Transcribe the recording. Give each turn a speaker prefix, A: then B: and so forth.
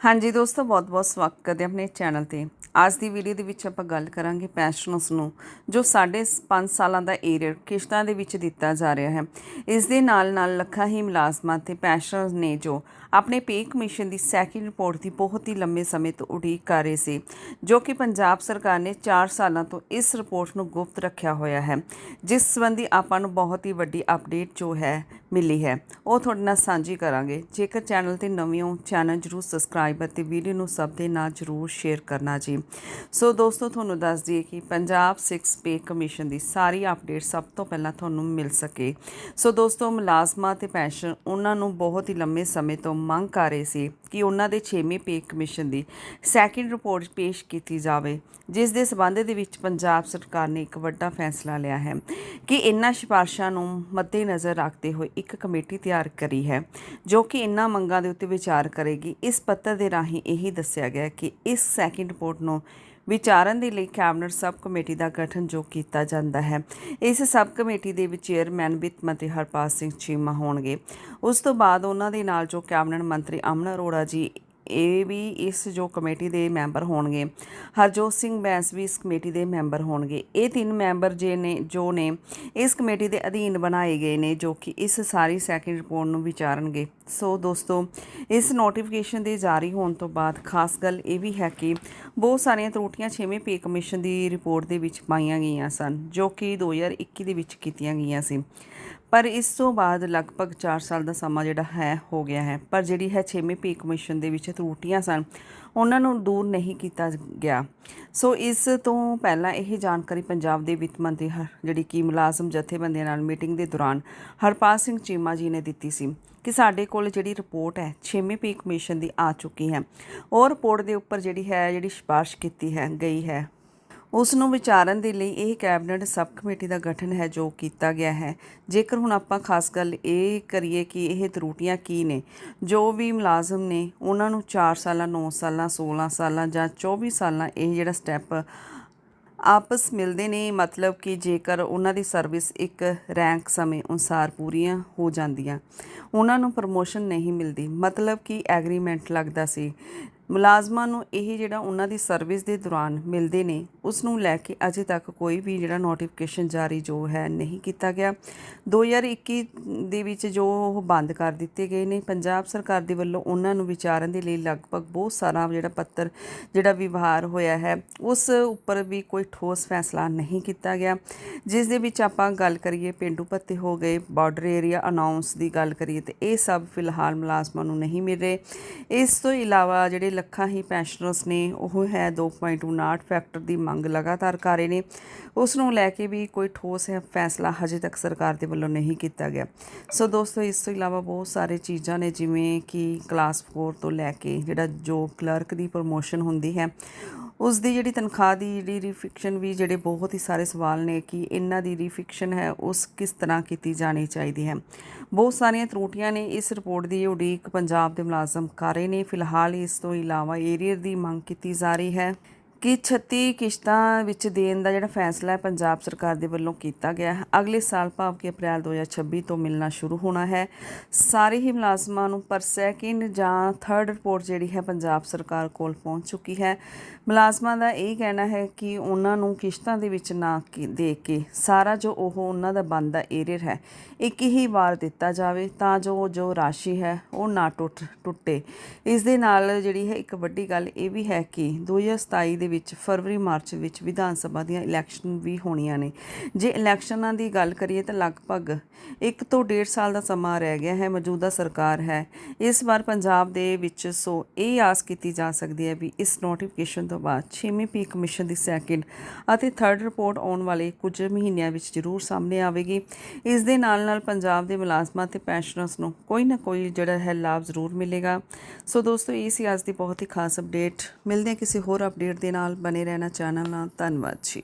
A: ਹਾਂਜੀ ਦੋਸਤੋ, ਬਹੁਤ-ਬਹੁਤ ਸਵਾਗਤ ਕਰਦੇ ਆਪਣੇ ਚੈਨਲ ਤੇ। ਅੱਜ ਦੀ ਵੀਡੀਓ ਦੇ ਵਿੱਚ ਆਪਾਂ ਗੱਲ ਕਰਾਂਗੇ ਪੈਨਸ਼ਨਰਸ ਨੂੰ, ਜੋ ਸਾਢੇ 5 ਸਾਲਾਂ ਦਾ ਏਰੀਅਰ ਕਿਸ਼ਤਾਂ ਦੇ ਵਿੱਚ ਦਿੱਤਾ ਜਾ ਰਿਹਾ ਹੈ। ਇਸ ਦੇ ਨਾਲ ਨਾਲ ਲੱਖਾਂ ਹੀ ਮੁਲਾਜ਼ਮਾਂ ਤੇ ਪੈਨਸ਼ਨਰਸ ਨੇ ਜੋ ਆਪਣੇ ਪੇ ਕਮਿਸ਼ਨ ਦੀ ਸੈਕਿੰਡ ਰਿਪੋਰਟ ਦੀ ਬਹੁਤ ਹੀ ਲੰਮੇ ਸਮੇਂ ਤੋਂ ਉਡੀਕ ਕਰ ਰਹੇ ਸੀ, ਜੋ ਕਿ ਪੰਜਾਬ ਸਰਕਾਰ ਨੇ 4 ਸਾਲਾਂ ਤੋਂ ਇਸ ਰਿਪੋਰਟ ਨੂੰ ਗੁਪਤ ਰੱਖਿਆ ਹੋਇਆ ਹੈ। ਜਿਸ ਸੰਬੰਧੀ ਆਪਾਂ ਨੂੰ ਬਹੁਤ ਹੀ ਵੱਡੀ ਅਪਡੇਟ ਜੋ ਹੈ ਮਿਲੀ ਹੈ। ਉਹ ਤੁਹਾਡੇ ਨਾਲ ਸਾਂਝੀ ਕਰਾਂਗੇ। ਜੇਕਰ ਚੈਨਲ ਤੇ ਨਵੇਂ ਹੋ, ਚੈਨਲ ਜਰੂਰ ਸਬਸਕ੍ਰਾਈਬ ਅਤੇ ਵੀਡੀਓ ਨੂੰ ਸਭ ਦੇ ਨਾਲ ਜਰੂਰ ਸ਼ੇਅਰ ਕਰਨਾ ਜੀ। ਸੋ ਦੋਸਤੋ, ਤੁਹਾਨੂੰ ਦੱਸ ਦਈਏ ਕਿ ਪੰਜਾਬ 6 ਪੇ ਕਮਿਸ਼ਨ ਦੀ ਸਾਰੀ ਅਪਡੇਟ ਸਭ ਤੋਂ ਪਹਿਲਾਂ ਤੁਹਾਨੂੰ ਮਿਲ ਸਕੇ। ਸੋ ਦੋਸਤੋ, ਮੁਲਾਜ਼ਮਾਂ ਤੇ ਪੈਨਸ਼ਨ ਉਹਨਾਂ ਨੂੰ ਬਹੁਤ ਹੀ ਲੰਮੇ ਸਮੇਂ ਤੋਂ ਮੰਗ ਕਰ ਰਹੇ ਸੀ ਕਿ ਉਹਨਾਂ ਦੇ 6ਵੇਂ ਪੇ ਕਮਿਸ਼ਨ ਦੀ ਸੈਕਿੰਡ ਰਿਪੋਰਟ ਪੇਸ਼ ਕੀਤੀ ਜਾਵੇ, ਜਿਸ ਦੇ ਸਬੰਧ ਦੇ ਵਿੱਚ ਪੰਜਾਬ ਸਰਕਾਰ ਨੇ ਇੱਕ ਵੱਡਾ ਫੈਸਲਾ ਲਿਆ ਹੈ ਕਿ ਇਨ੍ਹਾਂ ਸਿਫਾਰਸ਼ਾਂ ਨੂੰ ਮੱਦੇਨਜ਼ਰ ਰੱਖਦੇ ਹੋਏ ਇੱਕ ਕਮੇਟੀ ਤਿਆਰ ਕਰੀ ਹੈ, ਜੋ ਕਿ ਇਨ੍ਹਾਂ ਮੰਗਾਂ ਦੇ ਉੱਤੇ ਵਿਚਾਰ ਕਰੇਗੀ। ਇਸ ਪੱਤਰ ਦੇ ਰਾਹੀਂ ਇਹੀ ਦੱਸਿਆ ਗਿਆ ਕਿ ਇਸ ਸੈਕਿੰਡ ਰਿਪੋਰਟ ਨੂੰ ਵਿਚਾਰਨ ਦੇ ਲਈ ਕੈਬਨਿਟ ਸਬ ਕਮੇਟੀ ਦਾ ਗਠਨ ਜੋ ਕੀਤਾ ਜਾਂਦਾ ਹੈ, ਇਸ ਸਬ ਕਮੇਟੀ ਦੇ ਵਿੱਚ ਚੇਅਰਮੈਨ ਵਿੱਤ ਮੰਤਰੀ ਹਰਪਾਲ ਸਿੰਘ ਚੀਮਾ ਹੋਣਗੇ। ਉਸ ਤੋਂ ਬਾਅਦ ਉਹਨਾਂ ਦੇ ਨਾਲ ਜੋ ਕੈਬਨਿਟ ਮੰਤਰੀ ਅਮਨ ਅਰੋੜਾ ਜੀ ਇਹ ਵੀ ਇਸ ਜੋ ਕਮੇਟੀ ਦੇ ਮੈਂਬਰ ਹੋਣਗੇ, ਹਰਜੋਤ ਸਿੰਘ ਬੈਂਸ ਵੀ ਇਸ ਕਮੇਟੀ ਦੇ ਮੈਂਬਰ ਹੋਣਗੇ। ਇਹ ਤਿੰਨ ਮੈਂਬਰ ਜੇ ਨੇ, ਜੋ ਨੇ ਇਸ ਕਮੇਟੀ ਦੇ ਅਧੀਨ ਬਣਾਏ ਗਏ ਨੇ, ਜੋ ਕਿ ਇਸ ਸਾਰੀ ਸੈਕਿੰਡ ਰਿਪੋਰਟ ਨੂੰ ਵਿਚਾਰਨਗੇ। ਸੋ ਦੋਸਤੋ, ਇਸ ਨੋਟੀਫਿਕੇਸ਼ਨ ਦੇ ਜਾਰੀ ਹੋਣ ਤੋਂ ਬਾਅਦ ਖਾਸ ਗੱਲ ਇਹ ਵੀ ਹੈ ਕਿ ਬਹੁਤ ਸਾਰੀਆਂ ਤਰੁੱਟੀਆਂ 6ਵੇਂ ਪੇ ਕਮਿਸ਼ਨ ਦੀ ਰਿਪੋਰਟ ਦੇ ਵਿੱਚ ਪਾਈਆਂ ਗਈਆਂ ਸਨ, ਜੋ ਕਿ 2021 ਦੇ ਵਿੱਚ ਕੀਤੀਆਂ ਗਈਆਂ ਸੀ। ਪਰ ਇਸ ਤੋਂ ਬਾਅਦ ਲਗਭਗ 4 ਸਾਲ ਦਾ ਸਮਾਂ ਜਿਹੜਾ ਹੈ, ਹੋ ਗਿਆ ਹੈ। ਪਰ ਜਿਹੜੀ ਹੈ 6ਵੇਂ ਪੇ ਕਮਿਸ਼ਨ ਦੇ ਵਿੱਚ ਤਰੁੱਟੀਆਂ ਸਨ, ਉਹਨਾਂ ਨੂੰ ਦੂਰ ਨਹੀਂ ਕੀਤਾ ਗਿਆ। ਸੋ ਇਸ ਤੋਂ ਪਹਿਲਾਂ ਇਹ ਜਾਣਕਾਰੀ ਪੰਜਾਬ ਦੇ ਵਿੱਤ ਮੰਤਰੀ ਹ- ਜਿਹੜੀ ਕਿ ਮੁਲਾਜ਼ਮ ਜਥੇਬੰਦੀਆਂ ਨਾਲ ਮੀਟਿੰਗ ਦੇ ਦੌਰਾਨ ਹਰਪਾਲ ਸਿੰਘ ਚੀਮਾ ਜੀ ਨੇ ਦਿੱਤੀ ਸੀ ਕਿ ਸਾਡੇ ਕੋਲ ਜਿਹੜੀ ਰਿਪੋਰਟ ਹੈ 6ਵੇਂ ਪੇ ਕਮਿਸ਼ਨ ਦੀ ਆ ਚੁੱਕੀ ਹੈ। ਉਹ ਰਿਪੋਰਟ ਦੇ ਉੱਪਰ ਜਿਹੜੀ ਹੈ, ਜਿਹੜੀ ਸਿਫਾਰਿਸ਼ ਕੀਤੀ ਹੈ, ਗਈ ਹੈ। ਉਸ ਨੂੰ ਵਿਚਾਰਨ ਦੇ ਲਈ ਇਹ ਕੈਬਨਿਟ ਸਬ ਕਮੇਟੀ ਦਾ ਗਠਨ ਹੈ ਜੋ ਕੀਤਾ ਗਿਆ ਹੈ। ਜੇਕਰ ਹੁਣ ਆਪਾਂ ਖਾਸ ਗੱਲ ਇਹ ਕਰੀਏ ਕਿ ਇਹ ਤਰੁੱਟੀਆਂ ਕੀ ਨੇ, ਜੋ ਵੀ ਮੁਲਾਜ਼ਮ ਨੇ, ਉਹਨਾਂ ਨੂੰ 4 ਸਾਲਾਂ 9 ਸਾਲਾਂ 16 ਸਾਲਾਂ ਜਾਂ 24 ਸਾਲਾਂ ਇਹ ਜਿਹੜਾ ਸਟੈਪ ਆਪਸ ਮਿਲਦੇ ਨੇ, ਮਤਲਬ ਕਿ ਜੇਕਰ ਉਹਨਾਂ ਦੀ ਸਰਵਿਸ ਇੱਕ ਰੈਂਕ ਸਮੇਂ ਅਨੁਸਾਰ ਪੂਰੀਆਂ ਹੋ ਜਾਂਦੀਆਂ, ਉਹਨਾਂ ਨੂੰ ਪ੍ਰਮੋਸ਼ਨ ਨਹੀਂ ਮਿਲਦੀ। ਮਤਲਬ ਕਿ ਐਗਰੀਮੈਂਟ ਲੱਗਦਾ ਸੀ। ਮੁਲਾਜ਼ਮਾਂ ਨੂੰ ਇਹ ਜਿਹੜਾ ਉਹਨਾਂ ਦੀ ਸਰਵਿਸ ਦੇ ਦੌਰਾਨ ਮਿਲਦੇ ਨੇ, ਉਸ ਨੂੰ ਲੈ ਕੇ ਅਜੇ ਤੱਕ ਕੋਈ ਵੀ ਜਿਹੜਾ ਨੋਟੀਫਿਕੇਸ਼ਨ ਜਾਰੀ ਜੋ ਹੈ ਨਹੀਂ ਕੀਤਾ ਗਿਆ। 2021 ਦੇ ਵਿੱਚ ਜੋ ਉਹ ਬੰਦ ਕਰ ਦਿੱਤੇ ਗਏ ਨੇ, ਪੰਜਾਬ ਸਰਕਾਰ ਦੇ ਵੱਲੋਂ ਉਹਨਾਂ ਨੂੰ ਵਿਚਾਰਨ ਦੇ ਲਈ ਲਗਭਗ ਬਹੁਤ ਸਾਰਾ ਜਿਹੜਾ ਪੱਤਰ ਜਿਹੜਾ ਵਿਵਹਾਰ ਹੋਇਆ ਹੈ, ਉਸ ਉੱਪਰ ਵੀ ਕੋਈ ਠੋਸ ਫੈਸਲਾ ਨਹੀਂ ਕੀਤਾ ਗਿਆ। ਜਿਸ ਦੇ ਵਿੱਚ ਆਪਾਂ ਗੱਲ ਕਰੀਏ, ਪਿੰਡੂ ਭੱਤੇ ਹੋ ਗਏ ਬਾਰਡਰ ਏਰੀਆ ਅਨਾਉਂਸ ਦੀ ਗੱਲ ਕਰੀਏ, ਤੇ ਇਹ ਸਭ ਫਿਲਹਾਲ ਮੁਲਾਜ਼ਮਾਂ ਨੂੰ ਨਹੀਂ ਮਿਲ ਰਹੇ। ਇਸ ਤੋਂ ਇਲਾਵਾ ਜਿਹੜੇ ਲੱਖਾਂ ਹੀ ਪੈਨਸ਼ਨਰਸ ਨੇ, ਉਹ ਹੈ 2.29 ਫੈਕਟਰ ਦੀ ਮੰਗ ਲਗਾਤਾਰ ਕਰ ਰਹੇ ਨੇ। ਉਸ ਨੂੰ ਲੈ ਕੇ ਵੀ ਕੋਈ ਠੋਸ ਹੈ ਫੈਸਲਾ ਹਜੇ ਤੱਕ ਸਰਕਾਰ ਦੇ ਵੱਲੋਂ ਨਹੀਂ ਕੀਤਾ ਗਿਆ। ਸੋ ਦੋਸਤੋ, ਇਸ ਤੋਂ ਇਲਾਵਾ ਬਹੁਤ ਸਾਰੇ ਚੀਜ਼ਾਂ ਨੇ, ਜਿਵੇਂ ਕਿ ਕਲਾਸ 4 ਤੋਂ ਲੈ ਕੇ ਜਿਹੜਾ ਜੋ ਕਲਰਕ ਦੀ ਪ੍ਰਮੋਸ਼ਨ ਹੁੰਦੀ ਹੈ ਉਸ ਦੀ ਜਿਹੜੀ ਤਨਖਾਹ ਦੀ ਜਿਹੜੀ ਰੀਫਿਕਸ਼ਨ ਵੀ ਜਿਹੜੇ ਬਹੁਤ ਹੀ ਸਾਰੇ ਸਵਾਲ ਨੇ ਕਿ ਇਹਨਾਂ ਦੀ ਰੀਫਿਕਸ਼ਨ ਹੈ, ਉਸ ਕਿਸ ਤਰ੍ਹਾਂ ਕੀਤੀ ਜਾਣੀ ਚਾਹੀਦੀ ਹੈ। ਬਹੁਤ ਸਾਰੀਆਂ ਤਰੁੱਟੀਆਂ ਨੇ ਇਸ ਰਿਪੋਰਟ ਦੀ ਉਡੀਕ ਪੰਜਾਬ ਦੇ ਮੁਲਾਜ਼ਮ ਕਰ ਰਹੇ ਨੇ। ਫਿਲਹਾਲ ਇਸ ਤੋਂ ਇਲਾਵਾ ਏਰੀਅਰ ਦੀ ਮੰਗ ਕੀਤੀ ਜਾ ਰਹੀ ਹੈ। ਕਿ 36 ਕਿਸ਼ਤਾਂ ਵਿੱਚ ਦੇਣ ਦਾ ਜਿਹੜਾ ਫੈਸਲਾ ਹੈ ਪੰਜਾਬ ਸਰਕਾਰ ਦੇ ਵੱਲੋਂ ਕੀਤਾ ਗਿਆ ਹੈ। ਅਗਲੇ ਸਾਲ ਭਾਵ ਕਿ ਅਪ੍ਰੈਲ 2026 ਤੋਂ ਮਿਲਣਾ ਸ਼ੁਰੂ ਹੋਣਾ ਹੈ। ਸਾਰੇ ਹੀ ਮੁਲਾਜ਼ਮਾਂ ਨੂੰ ਪਰ ਸੈਕਿੰਡ ਜਾਂ ਥਰਡ ਰਿਪੋਰਟ ਜਿਹੜੀ ਹੈ ਪੰਜਾਬ ਸਰਕਾਰ ਕੋਲ ਪਹੁੰਚ ਚੁੱਕੀ ਹੈ। ਮੁਲਾਜ਼ਮਾਂ ਦਾ ਇਹ ਕਹਿਣਾ ਹੈ ਕਿ ਉਹਨਾਂ ਨੂੰ ਕਿਸ਼ਤਾਂ ਦੇ ਵਿੱਚ ਨਾ ਕਿ- ਦੇ ਕੇ ਸਾਰਾ ਜੋ ਉਹ ਉਹਨਾਂ ਦਾ ਬਣਦਾ ਏਰੀਅਰ ਹੈ, ਇੱਕ ਹੀ ਵਾਰ ਦਿੱਤਾ ਜਾਵੇ ਤਾਂ ਜੋ ਜੋ ਰਾਸ਼ੀ ਹੈ ਉਹ ਨਾ ਟੁੱਟ, ਟੁੱਟੇ। ਇਸ ਦੇ ਨਾਲ ਜਿਹੜੀ ਹੈ ਇੱਕ ਵੱਡੀ ਗੱਲ ਇਹ ਵੀ ਹੈ ਕਿ 2027 ਦੇ ਵਿੱਚ ਫਰਵਰੀ, ਮਾਰਚ ਵਿੱਚ ਵਿਧਾਨ ਸਭਾ ਦੀਆਂ ਇਲੈਕਸ਼ਨ ਵੀ ਹੋਣੀਆਂ ਨੇ। ਜੇ ਇਲੈਕਸ਼ਨਾਂ ਦੀ ਗੱਲ ਕਰੀਏ ਤਾਂ ਲਗਭਗ 1 ਤੋਂ 1.5 ਸਾਲ ਦਾ ਸਮਾਂ ਰਹਿ ਗਿਆ ਹੈ, ਮੌਜੂਦਾ ਸਰਕਾਰ ਹੈ। ਇਸ ਵਾਰ ਪੰਜਾਬ ਦੇ ਵਿੱਚ ਸੋ ਇਹ ਆਸ ਕੀਤੀ ਜਾ ਸਕਦੀ ਹੈ ਵੀ ਇਸ ਨੋਟੀਫਿਕੇਸ਼ਨ ਤੋਂ ਬਾਅਦ 6ਵੀਂ ਪੀ ਕਮਿਸ਼ਨ ਦੀ ਸੈਕਿੰਡ ਅਤੇ ਥਰਡ ਰਿਪੋਰਟ ਆਉਣ ਵਾਲੇ ਕੁਝ ਮਹੀਨਿਆਂ ਵਿੱਚ ਜ਼ਰੂਰ ਸਾਹਮਣੇ ਆਵੇਗੀ। ਇਸ ਦੇ ਨਾਲ ਨਾਲ ਪੰਜਾਬ ਦੇ ਮੁਲਾਜ਼ਮਾਂ ਤੇ ਪੈਨਸ਼ਨਰਸ ਨੂੰ ਕੋਈ ਨਾ ਕੋਈ ਜਿਹੜਾ ਹੈ ਲਾਭ ਜ਼ਰੂਰ ਮਿਲੇਗਾ। ਸੋ ਦੋਸਤੋ, ਇਹ ਸੀ ਅੱਜ ਦੀ ਬਹੁਤ ਹੀ ਖਾਸ ਅਪਡੇਟ ਮਿਲਦੇ ਹਾਂ ਕਿਸੇ ਹੋਰ ਅਪਡੇਟ ਦੇ ਨਾਲ ਬਨੇ ਰਹਿਣਾ ਚੈਨਲ ਨਾਲ ਧੰਨਵਾਦ ਜੀ।